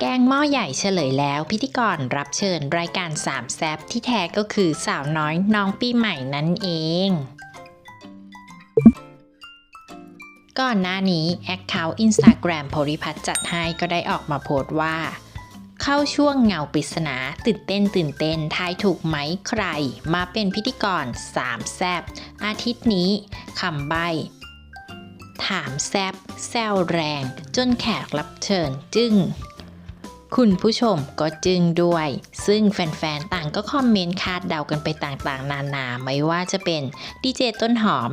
แกงหม้อใหญ่เฉลยแล้ว พิธีกรรับเชิญรายการสามแซบที่แท้ก็คือสาวน้อยน้องปีใหม่นั่นเอง ก่อนหน้านี้แอคเคาท์ Instagram โพริพัฒน์จัดให้ก็ได้ออกมาโพสต์ว่า เข้าช่วงเงาปริศนาตื่นเต้นตื่นเต้นทายถูกไหมใคร มาเป็นพิธีกรสามแซบอาทิตย์นี้คำใบถามแซบแซวแรง จนแขกรับเชิญจึ้ง คุณผู้ชมก็จึงด้วย ซึ่งแฟนๆ ต่างก็คอมเมนต์คาดเดากันไปต่างๆ นานา ไม่ว่าจะเป็นดีเจต้นหอม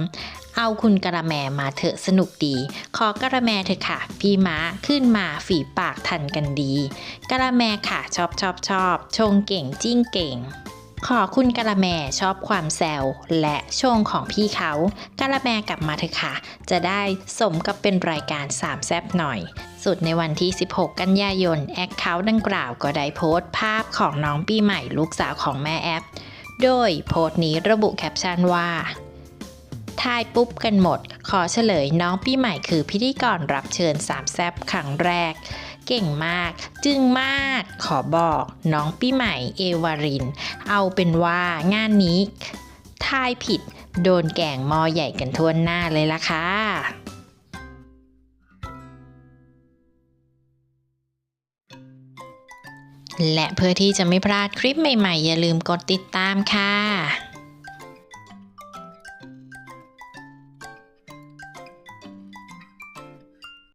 เอาคุณกระแมมาเถอะสนุกดี ขอกระแมเถอะค่ะ พี่ม้าขึ้นมาฝีปากทันกันดี กระแมค่ะชอบชอบชอบชงเก่งจิ้งเก่ง ขอคุณกระแมชอบความแซวและชงของพี่เขากระแมกลับมาเถอะค่ะ จะได้สมกับเป็นรายการสามแซบหน่อย สุดในวันที่ 16 กันยายน แอคเคาท์ดังกล่าวก็ได้โพสต์ภาพของน้องปีใหม่ลูกสาวของแม่แอป โดยโพสต์นี้ระบุแคปชั่นว่าทายปุ๊บกันหมด ขอเฉลยน้องปีใหม่คือพิธีกรรับเชิญสามแซบครั้งแรก เก่งมาก จึงมากขอบอกน้องปีใหม่เอวาริน เอาเป็นว่างานนี้ทายผิดโดนแก่งมอใหญ่กันทั่วหน้าเลยล่ะค่ะและเพื่อที่จะไม่พลาดคลิปใหม่ๆ อย่าลืมกดติดตามค่ะ